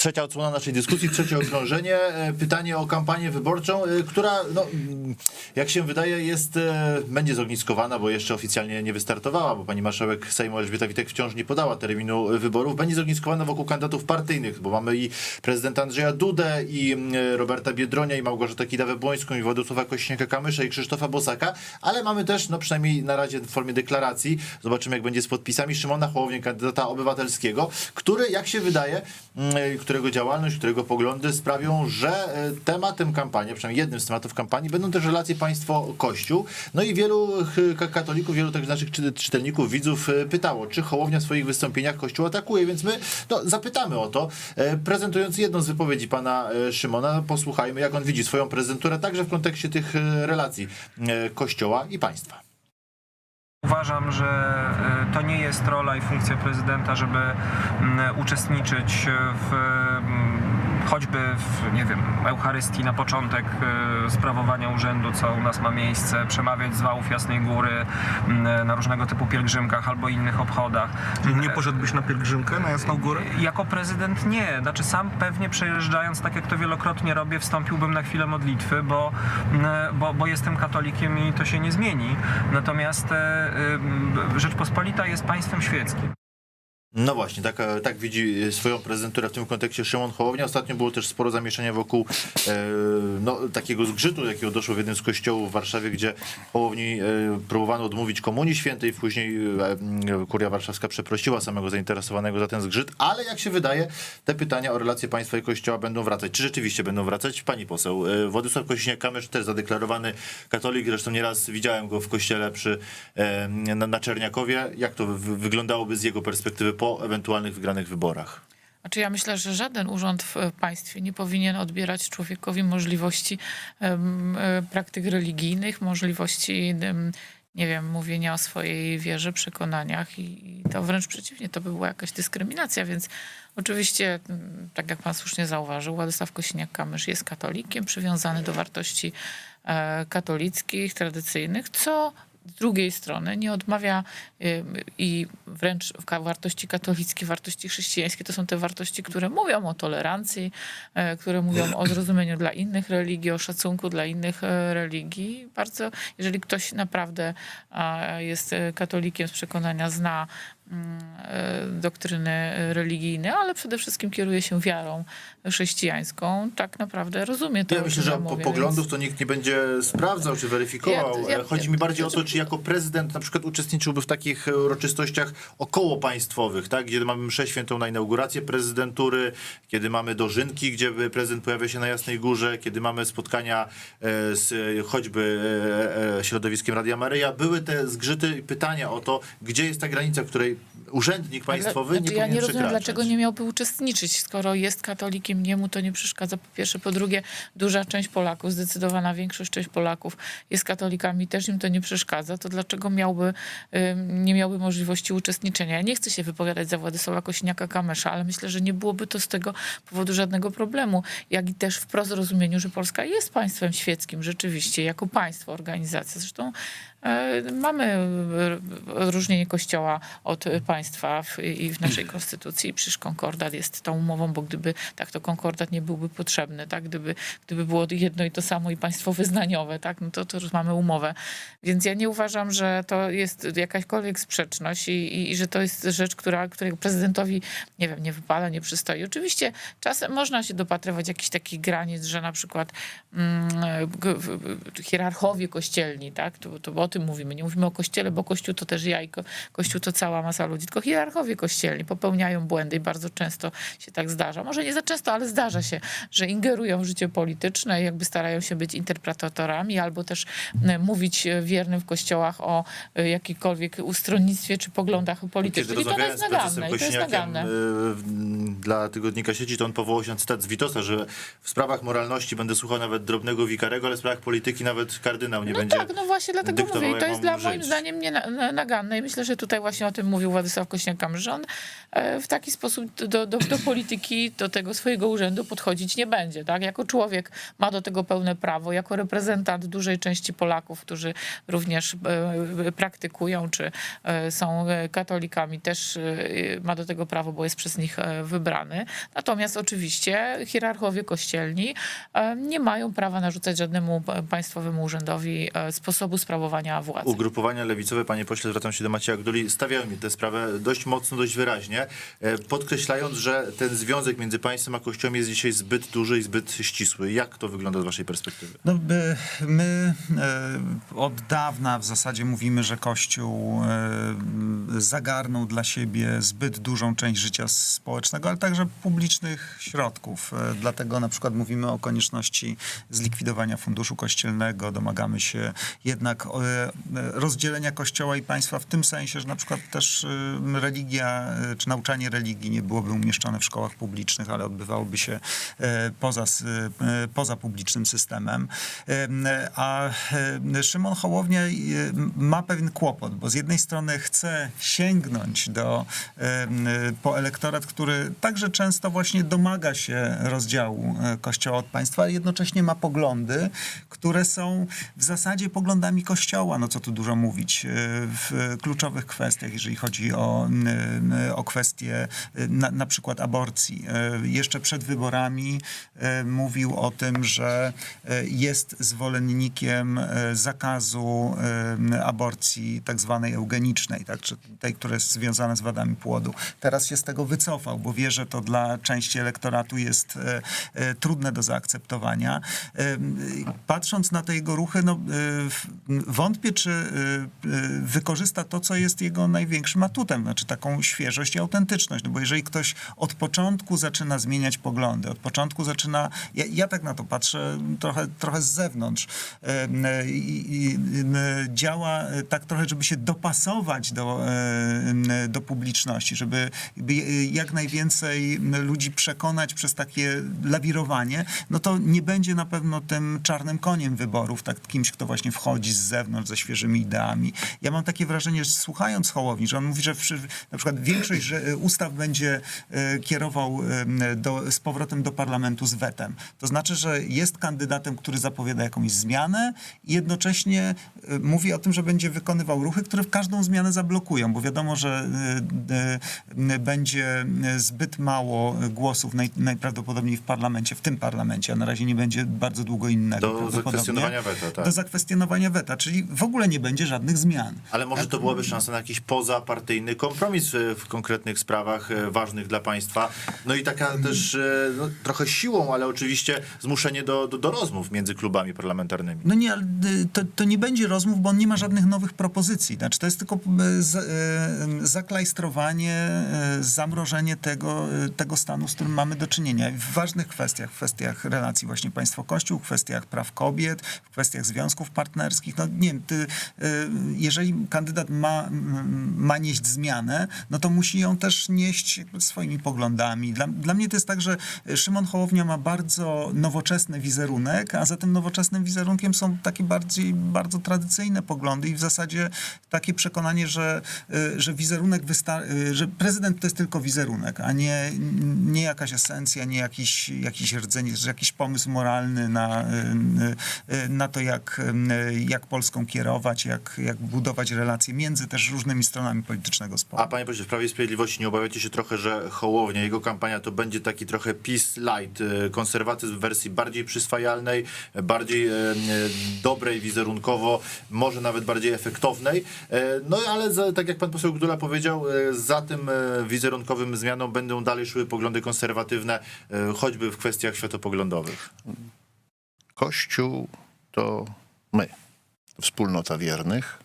Trzecia odsłona naszej dyskusji, trzecie okrążenie. E, Pytanie o kampanię wyborczą, e, która, no, mm, jak się wydaje, jest, e, będzie zogniskowana, bo jeszcze oficjalnie nie wystartowała, bo pani marszałek Sejmu Elżbieta Witek wciąż nie podała terminu wyborów. Będzie zogniskowana wokół kandydatów partyjnych, bo mamy i prezydenta Andrzeja Dudę, i mm, Roberta Biedronia, i Małgorzatę Kidawę-Błońską, i Władysława Kośniaka-Kamysza, i Krzysztofa Bosaka, ale mamy też, no przynajmniej na razie w formie deklaracji, zobaczymy jak będzie z podpisami, Szymona Hołownię, kandydata obywatelskiego, który, jak się wydaje, mm, którego działalność, którego poglądy sprawią, że e, tematem kampanii, przynajmniej jednym z tematów kampanii, będą też relacje państwo-kościół. No i wielu katolików, wielu także naszych czy- czytelników, widzów e, pytało, czy Hołownia w swoich wystąpieniach Kościół atakuje, więc my no, zapytamy o to, e, prezentując jedną z wypowiedzi pana Szymona, posłuchajmy, jak on widzi swoją prezenturę, także w kontekście tych relacji Kościoła i państwa. Uważam, że e, to nie jest rola i funkcja prezydenta, żeby mm, uczestniczyć w mm, choćby w, nie wiem, Eucharystii na początek e, sprawowania urzędu, co u nas ma miejsce, przemawiać z wałów Jasnej Góry mm, na różnego typu pielgrzymkach albo innych obchodach. Nie poszedłbyś na pielgrzymkę na Jasną Górę? Jako prezydent nie. Znaczy sam pewnie przejeżdżając, tak jak to wielokrotnie robię, wstąpiłbym na chwilę modlitwy, bo, bo, bo jestem katolikiem i to się nie zmieni. Natomiast e, Rzeczpospolita jest państwem świeckim. No właśnie, tak, tak widzi e, swoją prezenturę w tym kontekście Szymon Hołownia. Ostatnio było też sporo zamieszania wokół e, no, takiego zgrzytu, jakiego doszło w jednym z kościołów w Warszawie, gdzie Hołowni e, próbowano odmówić Komunii Świętej, później Kuria Warszawska przeprosiła samego zainteresowanego za ten zgrzyt, ale jak się wydaje, te pytania o relacje państwa i kościoła będą wracać. Czy rzeczywiście będą wracać? Pani poseł, Władysław Kośniak-Kamysz, też zadeklarowany katolik, zresztą nieraz widziałem go w kościele przy, na, na Czerniakowie. Jak to wy- wyglądałoby z jego perspektywy po ewentualnych wygranych wyborach? Znaczy ja myślę, że żaden urząd w państwie nie powinien odbierać człowiekowi możliwości e, praktyk religijnych, możliwości nie wiem, mówienia o swojej wierze, przekonaniach i to wręcz przeciwnie, to by była jakaś dyskryminacja, więc oczywiście, tak jak pan słusznie zauważył, Władysław Kosiniak-Kamysz jest katolikiem, przywiązany do wartości e, katolickich, tradycyjnych, co z drugiej strony nie odmawia ym, i wręcz wartości katolickie, wartości chrześcijańskie to są te wartości, które mówią o tolerancji, e, które mówią o zrozumieniu dla innych religii, o szacunku dla innych e, religii. Bardzo, jeżeli ktoś naprawdę jest e, katolikiem z przekonania, zna doktryny religijne, ale przede wszystkim kieruje się wiarą chrześcijańską, tak naprawdę rozumie to. Ja myślę, że ja mówię, poglądów więc- to nikt nie będzie sprawdzał czy weryfikował. Ja- ja- Chodzi mi bardziej o to, czy jako prezydent na przykład uczestniczyłby w takich uroczystościach okołopaństwowych, tak? gdzie mamy mszę świętą na inaugurację prezydentury, kiedy mamy dożynki, gdzie prezydent pojawia się na Jasnej Górze, kiedy mamy spotkania e, z e, choćby e, e, środowiskiem Radia Maryja. Były te zgrzyty i pytania o to, gdzie jest ta granica, której urzędnik państwowy Ale, nie znaczy, ja powinien nie rozumiem, przekraczać. dlaczego nie miałby uczestniczyć, skoro jest katolikiem, niemu to nie przeszkadza. Po pierwsze, po drugie, duża część Polaków, zdecydowana większość część Polaków jest katolikami, też im to nie przeszkadza, to dlaczego miałby, nie miałby możliwości uczestniczenia? Ja nie chcę się wypowiadać za Władysława Kośniaka-Kamysza, ale myślę, że nie byłoby to z tego powodu żadnego problemu. Jak i też wprost rozumieniu, że Polska jest państwem świeckim rzeczywiście, jako państwo, organizacja. Zresztą mamy e, odróżnienie Kościoła od państwa w, i w naszej konstytucji. Przecież konkordat jest tą umową, bo gdyby tak, to konkordat nie byłby potrzebny, tak? Gdyby, gdyby było jedno i to samo i państwo wyznaniowe, tak? No to, to już mamy umowę. Więc ja nie uważam, że to jest jakaśkolwiek sprzeczność i, i, i że to jest rzecz, która, której prezydentowi, nie wiem, nie wypada, nie przystoi. Oczywiście czasem można się dopatrywać jakichś takich granic, że na przykład mm, hierarchowie kościelni, tak? To, to tym mówimy. Nie mówimy o kościele, bo kościół to też ja i ko- kościół to cała masa ludzi, tylko hierarchowie kościelni popełniają błędy i bardzo często się tak zdarza. Może nie za często, ale zdarza się, że ingerują w życie polityczne i jakby starają się być interpretatorami albo też e, mówić e, wiernym w kościołach o e, jakikolwiek ustronnictwie czy poglądach Kiedy politycznych. I to jest naganne. I to jest naganne. dla tygodnika sieci, to on powołał się na cytat z Witosa, że w sprawach moralności będę słuchał nawet drobnego wikarego, ale w sprawach polityki nawet kardynał nie No będzie tak, no właśnie dlatego i to jest dla moim żyć. zdaniem nienaganne i myślę, że tutaj właśnie o tym mówił Władysław Kośniak-Kamysz, że on e, w taki sposób do, do, do polityki, do tego swojego urzędu podchodzić nie będzie. Tak? Jako człowiek ma do tego pełne prawo, jako reprezentant dużej części Polaków, którzy również e, praktykują, czy e, są e, katolikami, też e, ma do tego prawo, bo jest przez nich e, wybrany. Natomiast oczywiście hierarchowie kościelni e, nie mają prawa narzucać żadnemu państwowemu urzędowi e, sposobu sprawowania władzy. Ugrupowania lewicowe, panie pośle, zwracam się do Macieja Gduli, stawiają mi tę sprawę dość mocno, dość wyraźnie, e, podkreślając, że ten związek między państwem a kościołem jest dzisiaj zbyt duży i zbyt ścisły. Jak to wygląda z waszej perspektywy? No, by- my e, od dawna w zasadzie mówimy, że Kościół e, zagarnął dla siebie zbyt dużą część życia społecznego, ale także publicznych środków. Dlatego na przykład mówimy o konieczności zlikwidowania funduszu kościelnego, domagamy się jednak e, rozdzielenia Kościoła i państwa w tym sensie, że na przykład też e, religia e, czy nauczanie religii nie byłoby umieszczone w szkołach publicznych, ale odbywałoby się poza, poza publicznym systemem. Em, A Szymon Hołownia ma pewien kłopot, bo z jednej strony chce sięgnąć do, po elektorat, który także często właśnie domaga się rozdziału Kościoła od państwa, ale jednocześnie ma poglądy, które są w zasadzie poglądami Kościoła, no co tu dużo mówić, e, w kluczowych kwestiach, jeżeli chodzi o, o kwestie e, na, na przykład aborcji. E, Jeszcze przed wyborami mówił o tym, że jest zwolennikiem zakazu aborcji tak zwanej eugenicznej, tak, czy tej, która jest związana z wadami płodu. Teraz się z tego wycofał, bo wie, że to dla części elektoratu jest trudne do zaakceptowania. Patrząc na te jego ruchy, no, e, w- wątpię, czy e, e, wykorzysta to, co jest jego największym atutem, znaczy taką świeżość i autentyczność. No bo jeżeli ktoś od początku zaczyna zmieniać poglądy, od początku zaczyna, ja, ja tak na to patrzę trochę, trochę z zewnątrz, e, i, em, działa e, tak trochę, żeby się dopasować do, e, do publiczności, żeby jak najwięcej ludzi przekonać przez takie lawirowanie, no to nie będzie na pewno tym czarnym koniem wyborów, tak kimś, kto właśnie wchodzi z zewnątrz ze świeżymi ideami. Ja mam takie wrażenie, że słuchając Hołowni, że on mówi, że przy, na przykład większość że e, ustaw będzie e, kierował do, z powrotem do parlamentu z wetem. To znaczy, że jest kandydatem, który zapowiada jakąś zmianę i jednocześnie e, mówi o tym, że będzie wykonywał ruchy, które każdą zmianę zablokują, bo wiadomo, że będzie zbyt mało głosów naj, najprawdopodobniej w parlamencie, w tym parlamencie, a na razie nie będzie bardzo długo innego. Do zakwestionowania weta, tak. Do zakwestionowania weta, czyli w ogóle nie będzie żadnych zmian. Ale może to byłaby szansa na jakiś pozapartyjny kompromis e, w konkretnych sprawach e, ważnych dla państwa. No i taka też e, no, trochę siłą, ale oczywiście zmuszenie do, do, do rozmów między klubami parlamentarnymi. No nie, ale to, to nie będzie rozmów, bo on nie ma żadnych nowych propozycji. Znaczy, to jest tylko zaklajstrowanie, zamrożenie tego, tego stanu, z którym mamy do czynienia. W ważnych kwestiach, w kwestiach relacji właśnie państwo-kościół, w kwestiach praw kobiet, w kwestiach związków partnerskich. No nie wiem, jeżeli kandydat ma, ma nieść zmianę, no to musi ją też nieść swoimi poglądami. Dla, dla mnie to jest tak, że Szymon Hołownia ma bardzo nowoczesny wizerunek, a za tym nowoczesnym wizerunkiem są takie bardziej, bardzo tradycyjne poglądy i w zasadzie takie przekonanie, że, y, że wizerunek wystarczy, że prezydent to jest tylko wizerunek, a nie, nie jakaś esencja, nie jakiś, jakiś rdzeń, jakiś pomysł moralny na, y, y, na to, jak, y, jak Polską kierować, jak, jak budować relacje między też różnymi stronami politycznego sporu. A panie pośle, w Prawie i Sprawiedliwości nie obawiacie się trochę, że Hołownia, jego kampania to będzie taki trochę peace light, e, konserwatyzm w wersji bardziej przyswajalnej, bardziej e, e, dobrej wizerunkowo, może nawet bardziej efektownej. No ale za, tak jak pan poseł Gdula powiedział, za tym wizerunkowym zmianom będą dalej szły poglądy konserwatywne, choćby w kwestiach światopoglądowych. Kościół to my, wspólnota wiernych,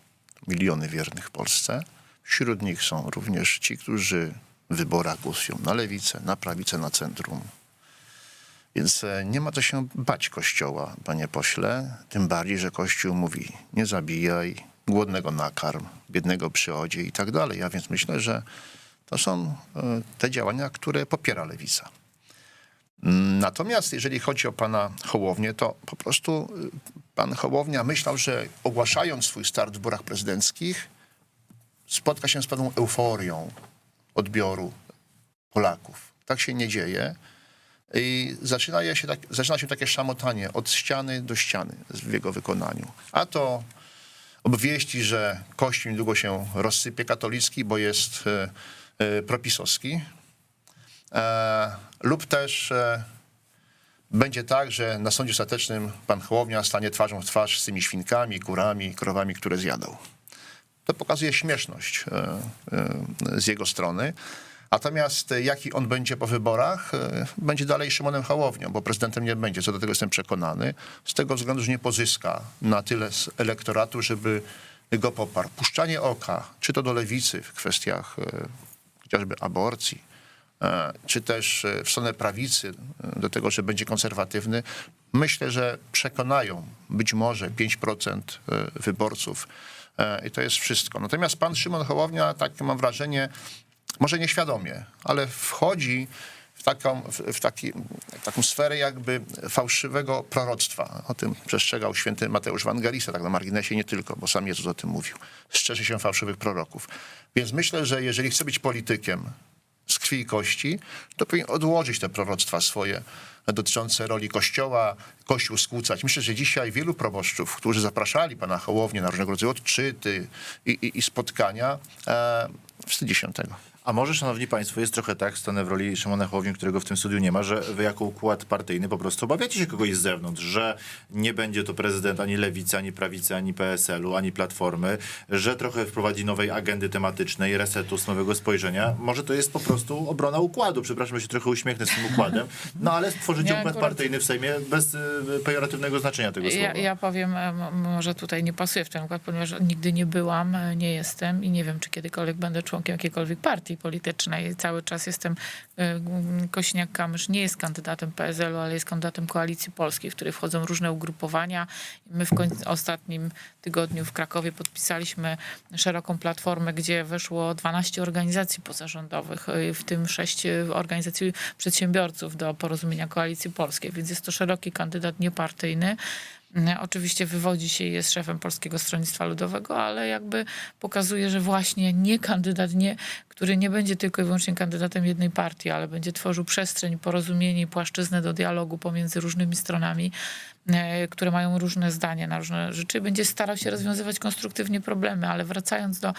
miliony wiernych w Polsce. Wśród nich są również ci, którzy w wyborach głosują na lewicę, na prawicę, na centrum. Więc e, nie ma co się bać Kościoła, panie pośle. Tym bardziej, że Kościół mówi nie zabijaj, głodnego nakarm, biednego przyodzie i tak dalej. A więc myślę, że to są e, te działania, które popiera lewica. Natomiast jeżeli chodzi o pana Hołownię, to po prostu y, pan Hołownia myślał, że ogłaszając swój start w wyborach prezydenckich, spotka się z pewną euforią odbioru Polaków. Tak się nie dzieje. I zaczyna się, tak, zaczyna się takie szamotanie od ściany do ściany w jego wykonaniu. A to obwieści, że Kościół niedługo się rozsypie katolicki, bo jest e, e, propisowski. E, lub też e, będzie tak, że na sądzie ostatecznym pan Hołownia stanie twarzą w twarz z tymi świnkami, kurami, krowami, które zjadał. To pokazuje śmieszność e, z jego strony. Natomiast jaki on będzie po wyborach, będzie dalej Szymonem Hołownią, bo prezydentem nie będzie, co do tego jestem przekonany. Z tego względu, że nie pozyska na tyle z elektoratu, żeby go poparł. Puszczanie oka, czy to do lewicy w kwestiach chociażby aborcji, czy też e, w stronę prawicy, e, do tego, że będzie konserwatywny, myślę, że przekonają być może 5% e, wyborców. E, I to jest wszystko. Natomiast pan Szymon Hołownia, tak mam wrażenie, może nieświadomie, ale wchodzi w taką, w, taki, w taką sferę jakby fałszywego proroctwa. O tym przestrzegał święty Mateusz Ewangelista, tak na marginesie nie tylko, bo sam Jezus o tym mówił. Strzeże się fałszywych proroków. Więc myślę, że jeżeli chce być politykiem z krwi i kości, to powinien odłożyć te proroctwa swoje dotyczące roli Kościoła, Kościół skłócać. Myślę, że dzisiaj wielu proboszczów, którzy zapraszali pana Hołownię na różnego rodzaju odczyty i, i, i spotkania, e, wstydzi się tego. A może, szanowni państwo, jest trochę tak, stanę w roli Szymona Hołowni, którego w tym studiu nie ma, że wy jako układ partyjny po prostu obawiacie się kogoś z zewnątrz, że nie będzie to prezydent ani lewicy, ani prawicy, ani PSL-u, ani Platformy, że trochę wprowadzi nowej agendy tematycznej, resetu, z nowego spojrzenia. Może to jest po prostu obrona układu. Przepraszam, że się trochę uśmiechnę z tym układem. No ale stworzycie Ja układ akurat- partyjny w Sejmie bez y, pejoratywnego znaczenia tego słowa. Ja, ja powiem, e, może tutaj nie pasuje w ten układ, ponieważ nigdy nie byłam, e, nie jestem i nie wiem, czy kiedykolwiek będę członkiem jakiejkolwiek partii politycznej. Cały czas jestem, e, Kośniak-Kamysz nie jest kandydatem PSL-u, ale jest kandydatem Koalicji Polskiej, w której wchodzą różne ugrupowania. My w ostatnim tygodniu w Krakowie podpisaliśmy szeroką platformę, gdzie weszło 12 organizacji pozarządowych, e, w tym 6 organizacji przedsiębiorców do porozumienia Koalicji Polskiej, więc jest to szeroki kandydat niepartyjny. Oczywiście wywodzi się i jest szefem Polskiego Stronnictwa Ludowego, ale jakby pokazuje, że właśnie nie kandydat, nie, który nie będzie tylko i wyłącznie kandydatem jednej partii, ale będzie tworzył przestrzeń, porozumienie i płaszczyznę do dialogu pomiędzy różnymi stronami, które mają różne zdania na różne rzeczy. Będzie starał się rozwiązywać konstruktywnie problemy, ale wracając do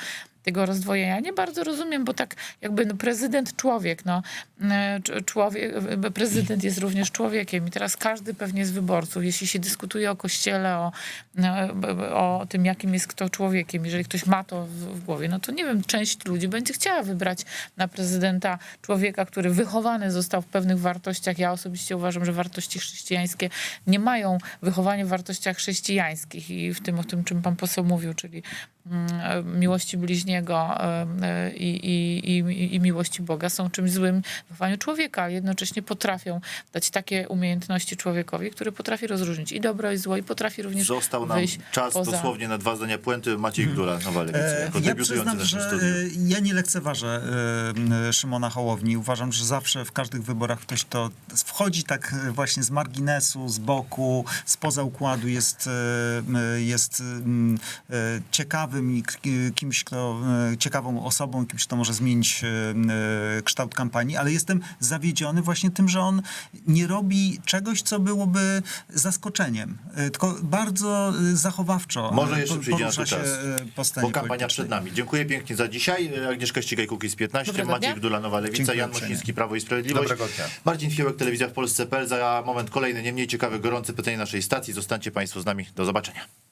tego rozdwojenia. Nie bardzo rozumiem, bo tak jakby no, prezydent człowiek, no, e, cz- człowiek, e, prezydent jest również człowiekiem i teraz każdy pewnie z wyborców, jeśli się dyskutuje o kościele, o, o tym, jakim jest kto człowiekiem, jeżeli ktoś ma to w głowie, no to nie wiem, część ludzi będzie chciała wybrać na prezydenta człowieka, który wychowany został w pewnych wartościach. Ja osobiście uważam, że wartości chrześcijańskie nie mają wychowania w wartościach chrześcijańskich i w tym, o tym, czym pan poseł mówił, czyli mm, miłości bliźniego em, e, i, i, i, i miłości Boga są czymś złym w wychowaniu człowieka, ale jednocześnie potrafią dać takie umiejętności człowiekowi, który potrafi rozróżnić i dobro i zło i potrafi również Został nam wyjść czas poza... dosłownie na dwa zdania puenty. Maciej Gdula, Nowa Lewica, E, jako Ja przyznam, że studiu. e, ja nie lekceważę e, Szymona Hołowni. Uważam, że zawsze w każdych wyborach ktoś, kto wchodzi tak e, właśnie z marginesu, z boku, spoza układu, jest, e, jest e, ciekawym i k- kimś, kto, e, ciekawą osobą, kimś, kto może zmienić e, e, kształt kampanii, ale jestem zawiedziony właśnie tym, że on nie robi czegoś, co byłoby zaskoczeniem, e, tylko bardzo e, zachowawczo Może e, jeszcze przyjdzie na to czas, e, Bo kampania politycznej. przed nami. Dziękuję pięknie za dzisiaj. Agnieszka Ścigaj, Kukiz 15, Dobrego Maciej. Gdula, Nowa Lewica, Dziękuję Jan. Mosiński, Prawo i Sprawiedliwość. Dobrego dnia. Marcin Fiołek, Telewizja w Polsce.pl. Za moment kolejne, nie mniej ciekawe, gorące pytanie naszej stacji. Zostańcie Państwo z nami. Do zobaczenia.